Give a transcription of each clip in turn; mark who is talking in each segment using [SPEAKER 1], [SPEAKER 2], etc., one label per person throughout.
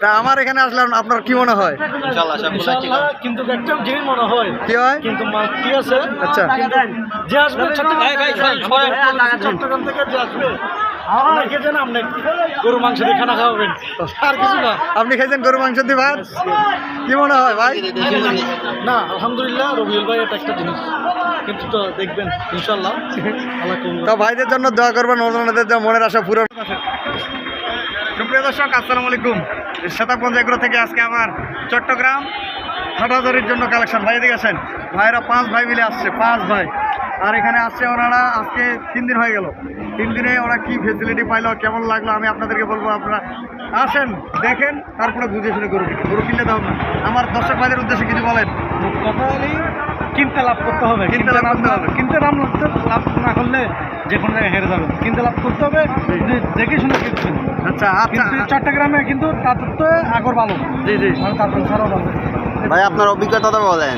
[SPEAKER 1] তা আমার এখানে আসলাম আপনার কি মনে হয়?
[SPEAKER 2] কিন্তু একটা জিনিস মনে হয়।
[SPEAKER 1] কি হয়?
[SPEAKER 2] কিন্তু কি আছে?
[SPEAKER 1] আচ্ছা।
[SPEAKER 2] যে আসবে চট্টগ্রাম থেকে- যে আসবে আপনি গরু মাংস দিয়ে খানা খাওয়াবেন আর কিছু না।
[SPEAKER 1] আপনি খেয়েছেন গরু মাংস দিয়ে ভাত? কি মনে হয় ভাই?
[SPEAKER 2] না আলহামদুলিল্লাহ রবিউল ভাই এটা একটা জিনিস। কিন্তু তো দেখবেন ইনশাল্লাহ
[SPEAKER 1] তো ভাইদের জন্য দোয়া করবেন মনের আশা পূরণ সুপ্রিয় দর্শক, আসসালামু আলাইকুম। শতাবগঞ্জ এগুলো থেকে আজকে আমার চট্টগ্রাম হাটাধরির জন্য কালেকশন। ভাই, এদিকে আসেন। ভাইরা পাঁচ ভাই মিলে আসছে, পাঁচ ভাই। আর এখানে আসছে ওনারা আজকে তিন দিন হয়ে গেল। তিন দিনে ওরা কি ফেসিলিটি পাইলো, কেমন লাগল, আমি আপনাদেরকে বলব আপনারা আসেন, দেখেন, তারপরে বুঝে শুনে গরু গরু কিনলে দাও না। আমার দর্শক ভাইদের উদ্দেশ্যে কিছু বলেন।
[SPEAKER 2] কথা হলেই কিনতে লাভ করতে হবে
[SPEAKER 1] কিনতে লাভ করতে হবে।
[SPEAKER 2] কিনতে লাভ লাভ না করলে যে কোনো জায়গায় হেরে যাবে। কিনতে লাভ করতে হবে দেখে শুনে কিনবেন
[SPEAKER 1] আচ্ছা আচ্ছা।
[SPEAKER 2] কিন্তু চট্টগ্রামে কিন্তু তাদের তো আগর ভালো।
[SPEAKER 1] জি জি।
[SPEAKER 2] তাদের ছাড়াও ভালো।
[SPEAKER 3] ভাই আপনার অভিজ্ঞতাটা বলেন।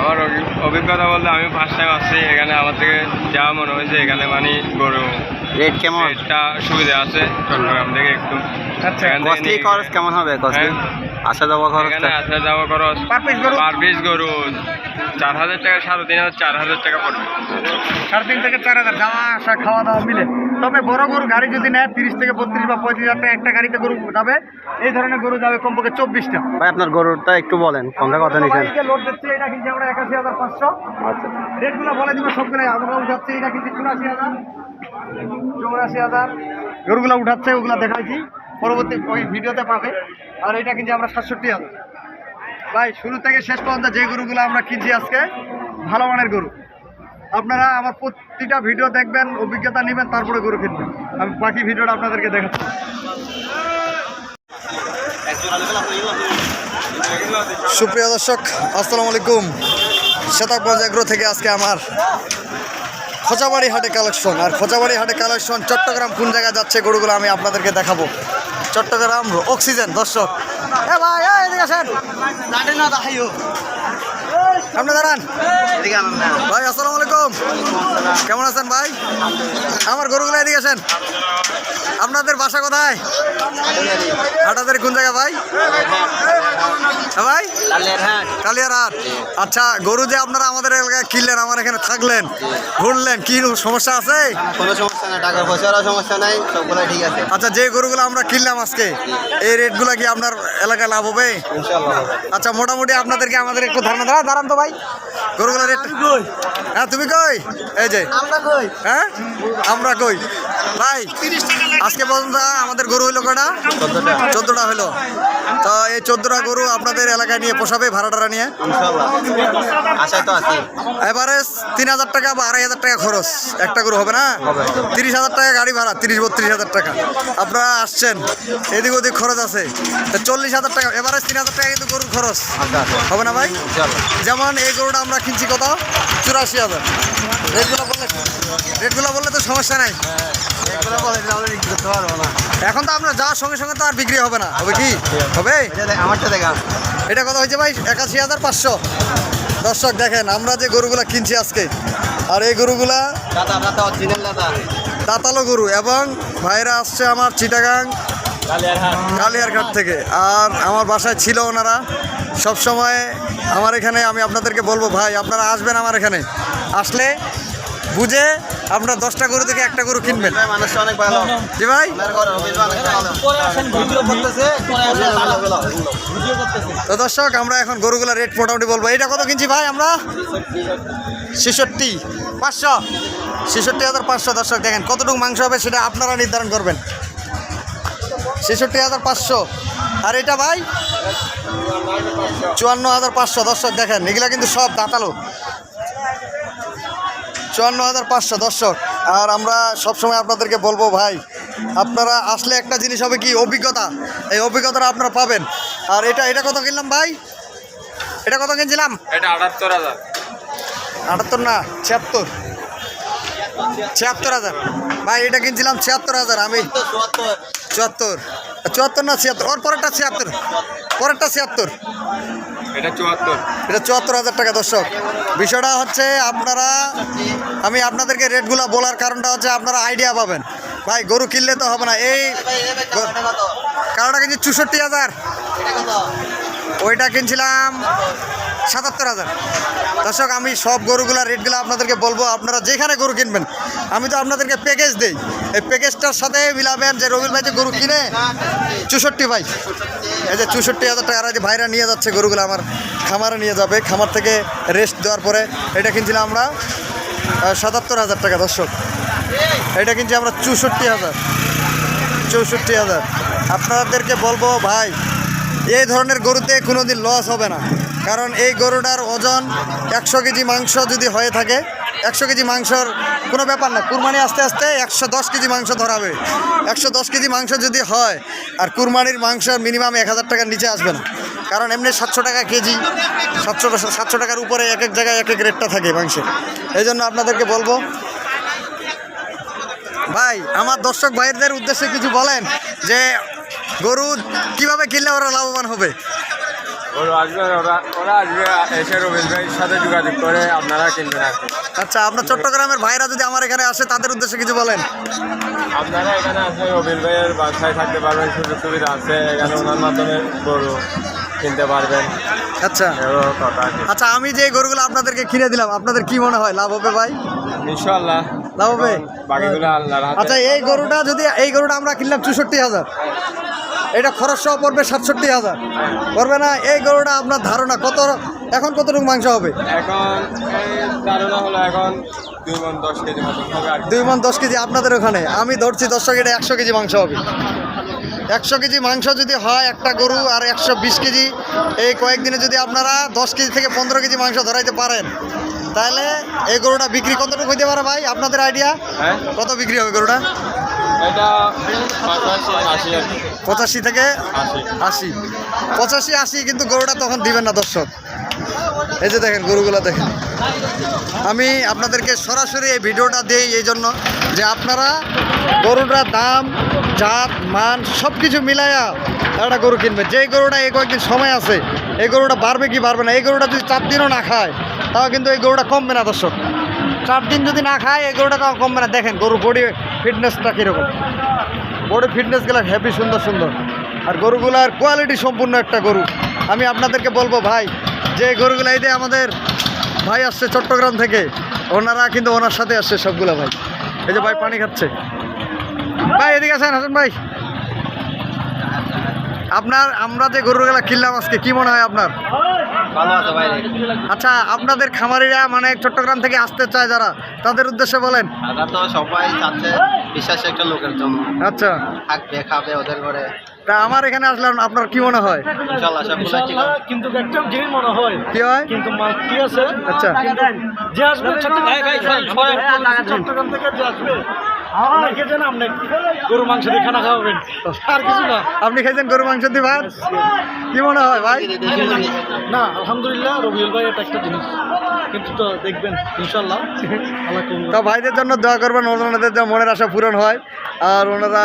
[SPEAKER 4] আমার অভিজ্ঞতা বলতে আমি ফার্স্ট টাইম আসছি এখানে আমার থেকে যা মনে হয়েছে এখানে মানে গরু।
[SPEAKER 3] রেট কেমন?
[SPEAKER 4] রেটটা সুবিধা আছে চট্টগ্রাম থেকে একটু।
[SPEAKER 1] আচ্ছা।
[SPEAKER 3] কস্টলি খরচ কেমন হবে? কস্টলি
[SPEAKER 4] হ্যাঁ।
[SPEAKER 3] আসা যাওয়া খরচ
[SPEAKER 4] এখানে আসা যাওয়া খরচ
[SPEAKER 1] পার পিস গরু?
[SPEAKER 4] পার পিস গরু। চার হাজার টাকা সাড়ে তিন হাজার চার হাজার টাকা পড়বে।
[SPEAKER 1] সাড়ে তিন থেকে চার হাজার যাওয়া আসা খাওয়া দাওয়া মিলে। তবে বড় গরু গাড়ি যদি নেয় তিরিশ থেকে বত্রিশ বা পঁয়ত্রিশ হাজার টাকা একটা গাড়িতে গরু যাবে এই ধরনের গরু যাবে কমপক্ষে চব্বিশটা।
[SPEAKER 3] ভাই আপনার গরুটা একটু বলেন কোনটা কথা নিছেন?
[SPEAKER 1] লোড দিচ্ছি এটা কিনছি আমরা একাশি হাজার পাঁচশো।
[SPEAKER 3] আচ্ছা।
[SPEAKER 1] রেটগুলো বলে দিব সবগুলো আমরা উঠাচ্ছি এটা কিনছি চুরাশি হাজার চৌরাশি হাজার। গরুগুলো উঠাচ্ছে ওগুলো দেখাইছি। পরবর্তী ওই ভিডিওতে পাবে। আর এটা কিনছি আমরা সাতষট্টি হাজার। ভাই, শুরু থেকে শেষ পর্যন্ত যে গরুগুলো আমরা কিনছি আজকে, ভালো মানের গরু। আপনারা আমার প্রতিটা ভিডিও দেখবেন, অভিজ্ঞতা নেবেন, তারপরে গরু কিনবেন। আমি বাকি ভিডিওটা আপনাদেরকে দেখাচ্ছি। সুপ্রিয় দর্শক, আসসালামু আলাইকুম। শতাবগঞ্জ এগ্রো থেকে আজকে আমার খোঁচাবাড়ি হাটে কালেকশন। আর খোঁচাবাড়ি হাটে কালেকশন চট্টগ্রাম কোন জায়গায় যাচ্ছে গরুগুলো আমি আপনাদেরকে দেখাবো। চট্টগ্রাম অক্সিজেন দর্শক। এ ভাই এদিকে আসেন। সামনে দাঁড়ান। ভাই আসসালামু আলাইকুম। কেমন আছেন ভাই? আমার গরুগুলো এদিকে আসেন। আপনাদের বাসা কোথায়? হাটাদের কোন জায়গা ভাই? হ্যাঁ ভাই? কালিয়ারহাট। আচ্ছা গরু যে আপনারা আমাদের এলাকায় কিনলেন আমার এখানে থাকলেন ঘুরলেন কি সমস্যা আছে?
[SPEAKER 3] কোনো সমস্যা নাই টাকার পয়সারও সমস্যা নাই সবগুলো ঠিক আছে।
[SPEAKER 1] আচ্ছা যে গরুগুলো আমরা কিনলাম আজকে এই রেটগুলো কি আপনার এলাকায় লাভ হবে? আচ্ছা মোটামুটি আপনাদেরকে আমাদের একটু ধারণা দাঁড়া দাঁড়ান তো ভাই। গরুগুলো রেট হ্যাঁ তুমি কই? এই যে।
[SPEAKER 2] আমরা কই?
[SPEAKER 1] হ্যাঁ? আমরা কই? ভাই আজকে পর্যন্ত আমাদের গরু হইল কটা চোদ্দটা। হলো তো এই চোদ্দটা গরু আপনাদের এলাকায় নিয়ে পোষাবে ভাড়া টাড়া নিয়ে এবারে তিন হাজার টাকা বা আড়াই হাজার টাকা খরচ। একটা গরু হবে না? তিরিশ হাজার টাকা গাড়ি ভাড়া তিরিশ বত্রিশ হাজার টাকা। আপনারা আসছেন এদিক ওদিক খরচ আছে। তো চল্লিশ হাজার টাকা এবারে তিন হাজার টাকা কিন্তু গরুর খরচ।
[SPEAKER 3] আচ্ছা আচ্ছা।
[SPEAKER 1] হবে না ভাই? যেমন এই গরুটা আমরা কিনছি কত? চুরাশি হাজার। রেটগুলো বললে রেটগুলো বললে তো সমস্যা নাই।
[SPEAKER 3] না।
[SPEAKER 1] এখন তো আপনার যাওয়ার সঙ্গে সঙ্গে তো আর বিক্রি হবে না। হবে কি? হবে?
[SPEAKER 3] আমারটা দেখা
[SPEAKER 1] এটা কত হয়েছে ভাই? একাশি হাজার পাঁচশো। দর্শক দেখেন আমরা যে গরুগুলা কিনছি আজকে আর এই গরুগুলা দাতালো গরু এবং ভাইরা আসছে আমার চিটাগাং। কালিয়ারঘাট থেকে। আর আমার বাসায় ছিল ওনারা। সব সময় আমার এখানে আমি আপনাদেরকে বলব ভাই আপনারা আসবেন আমার এখানে। আসলে বুঝে আপনারা দশটা গরু থেকে একটা গরু কিনবেন।
[SPEAKER 3] মানুষটা অনেক ভালো।
[SPEAKER 1] জি ভাই?
[SPEAKER 3] আপনার ঘরে অফিস অনেক ভালো। ভিডিও করতেছে ভিডিও করতেছে।
[SPEAKER 1] তো দর্শক আমরা এখন গরুগুলা রেট মোটামুটি বলব। এটা কত কিনছি ভাই আমরা? ছেষট্টি। পাঁচশো। ছেষট্টি হাজার পাঁচশো। দর্শক দেখেন কতটুকু মাংস হবে সেটা আপনারা নির্ধারণ করবেন। ছেষট্টি হাজার পাঁচশো। আর এটা ভাই? চুয়ান্ন হাজার পাঁচশো। দর্শক দেখেন এগুলা কিন্তু সব দাঁতালো। চুয়ান্ন হাজার পাঁচশো দর্শক। আর আমরা সবসময় আপনাদেরকে বলব ভাই আপনারা আসলে একটা জিনিস হবে কি অভিজ্ঞতা। এই অভিজ্ঞতাটা আপনারা পাবেন। আর এটা এটা কত কিনলাম ভাই? এটা কত কিনছিলাম?
[SPEAKER 4] এটা আটাত্তর হাজার।
[SPEAKER 1] আটাত্তর না ছিয়াত্তর। ছিয়াত্তর হাজার। ভাই এটা কিনছিলাম ছিয়াত্তর হাজার আমি। চুয়াত্তর। চুয়াত্তর না ছিয়াত্তর? ওর পরেরটা ছিয়াত্তর। পরেরটা ছিয়াত্তর।
[SPEAKER 4] এটা চুয়াত্তর।
[SPEAKER 1] এটা চুয়াত্তর হাজার টাকা দর্শক। বিষয়টা হচ্ছে আপনারা আমি আপনাদেরকে রেটগুলো বলার কারণটা হচ্ছে আপনারা আইডিয়া পাবেন। ভাই গরু কিনলে তো হবে না। এই কারোটা কিনছি চৌষট্টি হাজার। ওইটা কিনছিলাম সাতাত্তর হাজার। দর্শক, আমি সব গরুগুলার রেটগুলো আপনাদেরকে বলব, আপনারা যেখানে গরু কিনবেন, আমি তো আপনাদেরকে প্যাকেজ দিই। এই প্যাকেজটার সাথে মিলাবেন যে রবিল ভাই যে গরু কিনে, চৌষট্টি ভাই। এই যে চৌষট্টি হাজার টাকা যে ভাইরা নিয়ে যাচ্ছে গরুগুলো আমার, খামারে নিয়ে যাবে। খামার থেকে রেস্ট দেওয়ার পরে এটা কিনছিলাম আমরা সাতাত্তর হাজার টাকা, দর্শক। এটা কিনছি আমরা চৌষট্টি হাজার। চৌষট্টি হাজার। আপনাদেরকে বলব ভাই, এই ধরনের গরুতে কোনো দিন লস হবে না। কারণ এই গরুটার ওজন একশো কেজি মাংস যদি হয়ে থাকে, একশো কেজি মাংসর কোনো ব্যাপার না। কুরবানি আস্তে আস্তে একশো দশ কেজি মাংস ধরাবে। একশো দশ কেজি মাংস যদি হয়, আর কুরবানির মাংস মিনিমাম এক হাজার টাকার নিচে আসবে না। কারণ এমনি সাতশো টাকা কেজি, সাতশো সাতশো টাকার উপরে এক এক জায়গায় এক এক রেটটা থাকে মাংসের। এই জন্য আপনাদেরকে বলব, ভাই, আমার দর্শক ভাইদের উদ্দেশ্যে কিছু বলেন যে গরু কীভাবে কিনলে ওরা লাভবান হবে।
[SPEAKER 4] ওরা আসবে ওরা ওরা আসবে এসে রবিল ভাইয়ের সাথে যোগাযোগ করে আপনারা কিনবেন
[SPEAKER 1] আচ্ছা আপনার চট্টগ্রামের ভাইরা যদি আমার এখানে আসে তাদের উদ্দেশ্যে কিছু বলেন।
[SPEAKER 4] আপনারা এখানে আসলে রবিল ভাইয়ের বাসায় থাকতে পারবেন সুযোগ সুবিধা আছে এখানে ওনার মাধ্যমে গরু কিনতে পারবেন।
[SPEAKER 1] আচ্ছা। আচ্ছা আমি যে গরুগুলো আপনাদেরকে কিনে দিলাম আপনাদের কি মনে হয় লাভ হবে ভাই?
[SPEAKER 4] ইনশাল্লাহ
[SPEAKER 1] লাভ হবে? আচ্ছা এই গরুটা যদি এই গরুটা আমরা কিনলাম চৌষট্টি হাজার। এটা খরচ সহ পড়বে সাতষট্টি হাজার। পড়বে না এই গরুটা আপনার ধারণা কত এখন কতটুকু মাংস হবে?
[SPEAKER 4] এখন ধারণা হলো এখন দুই মন দশ কেজি
[SPEAKER 1] দশ আপনাদের ওখানে। আমি ধরছি দর্শক এটা একশো কেজি মাংস হবে। একশো কেজি মাংস যদি হয় একটা গরু আর একশো বিশ কেজি এই কয়েকদিনে যদি আপনারা দশ কেজি থেকে পনেরো কেজি মাংস ধরাইতে পারেন তাহলে এই গরুটা বিক্রি কতটুকু হইতে পারে ভাই? আপনাদের আইডিয়া?
[SPEAKER 4] হ্যাঁ?
[SPEAKER 1] কত বিক্রি হবে গরুটা?
[SPEAKER 4] এটা পঁচাশি
[SPEAKER 1] থেকে
[SPEAKER 4] আশি।
[SPEAKER 1] আশি। পঁচাশি আশি কিন্তু গরুটা তখন দিবেন না দর্শক। এই যে দেখেন গরুগুলো দেখেন। আমি আপনাদেরকে সরাসরি এই ভিডিওটা দিই এই জন্য যে আপনারা গরুটার দাম জাত মান সব কিছু মিলাইয়া একটা গরু কিনবেন। যেই গরুটা এই কয়েকদিন সময় আছে এই গরুটা বাড়বে কি বাড়বে না? এই গরুটা যদি চার দিনও না খায় তাও কিন্তু এই গরুটা কমবে না দর্শক। চার দিন যদি না খায়, এই গরুটা কমবে না। দেখেন গরু বডি ফিটনেসটা কীরকম। বডি ফিটনেসগুলো হ্যাপি সুন্দর সুন্দর। আর গরুগুলার কোয়ালিটি সম্পূর্ণ একটা গরু। আমি আপনাদেরকে বলব, ভাই, যে গরুগুলো এই আমাদের ভাই আসছে চট্টগ্রাম থেকে, ওনারা কিন্তু ওনার সাথে আসছে সবগুলো, ভাই। এই যে ভাই পানি খাচ্ছে। ভাই, এদিকে আছেন হাসান ভাই। আপনার, আমরা যে গরুগুলা কিনলাম আজকে, কি মনে হয় আপনার?
[SPEAKER 3] ভালো আছে ভাই
[SPEAKER 1] আচ্ছা আপনাদের খামারিরা মানে চট্টগ্রাম থেকে আসতে চায় যারা তাদের উদ্দেশ্যে বলেন।
[SPEAKER 3] দাদা তো সবাই চাচ্ছে বিশ্বাসী একটা লোকের জন্য।
[SPEAKER 1] আচ্ছা।
[SPEAKER 3] থাকবে খাবে ওদের ঘরে।
[SPEAKER 1] তা আমার এখানে আসলাম আপনার কি মনে হয়?
[SPEAKER 2] কিন্তু জিনিস মনে হয়
[SPEAKER 1] কি হয়?
[SPEAKER 2] কিন্তু কি আছে?
[SPEAKER 1] আচ্ছা।
[SPEAKER 2] যে আসবে চট্টগ্রাম চট্টগ্রাম থেকে যে আসবে। আপনাকে যেন আপনি গরু মাংস দিয়ে খানা খাওয়াবেন। আর কিছু না।
[SPEAKER 1] আপনি খাইছেন গরু মাংস দিয়ে ভাত? কি মনে হয় ভাই?
[SPEAKER 2] না আলহামদুলিল্লাহ রবিউল ভাই এটা একটা জিনিস। কিন্তু তো দেখবেন ইনশাল্লাহ
[SPEAKER 1] তো ভাইদের জন্য দোয়া করবেন ওনাদের যেন মনের আশা পূরণ হয়। আর ওনারা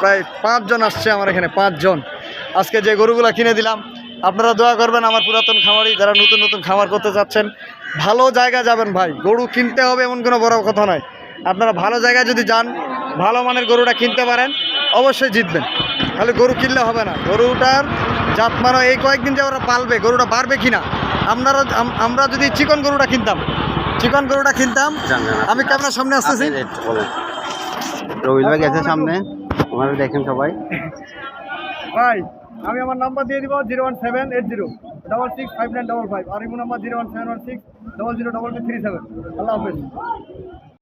[SPEAKER 1] প্রায় পাঁচজন আসছে আমার এখানে পাঁচজন। আজকে যে গরুগুলা কিনে দিলাম আপনারা দোয়া করবেন আমার পুরাতন খামারি যারা নতুন নতুন খামার করতে চাচ্ছেন ভালো জায়গা যাবেন ভাই। গরু কিনতে হবে এমন কোনো বড় কথা নয় আপনারা ভালো জায়গায় যদি যান ভালো মানের গরুটা কিনতে পারেন অবশ্যই জিতবেন। তাহলে গরু কিনলে হবে না। গরুটার জাত মানো এই কয়েকদিন যে ওরা পালবে গরুটা বাড়বে কিনা আপনারা আমরা যদি চিকন গরুটা কিনতাম চিকন গরুটা কিনতাম আমি ক্যামেরার সামনে আসতেছি।
[SPEAKER 3] রবিল ভাই গেছে সামনে। ওনারা দেখেন সবাই।
[SPEAKER 1] ভাই আমি আমার নাম্বার দিয়ে দিব zero one seven eight zero double six five nine double five. আর imo number zero one seven one six double zero double two three seven. আল্লাহ হাফেজ।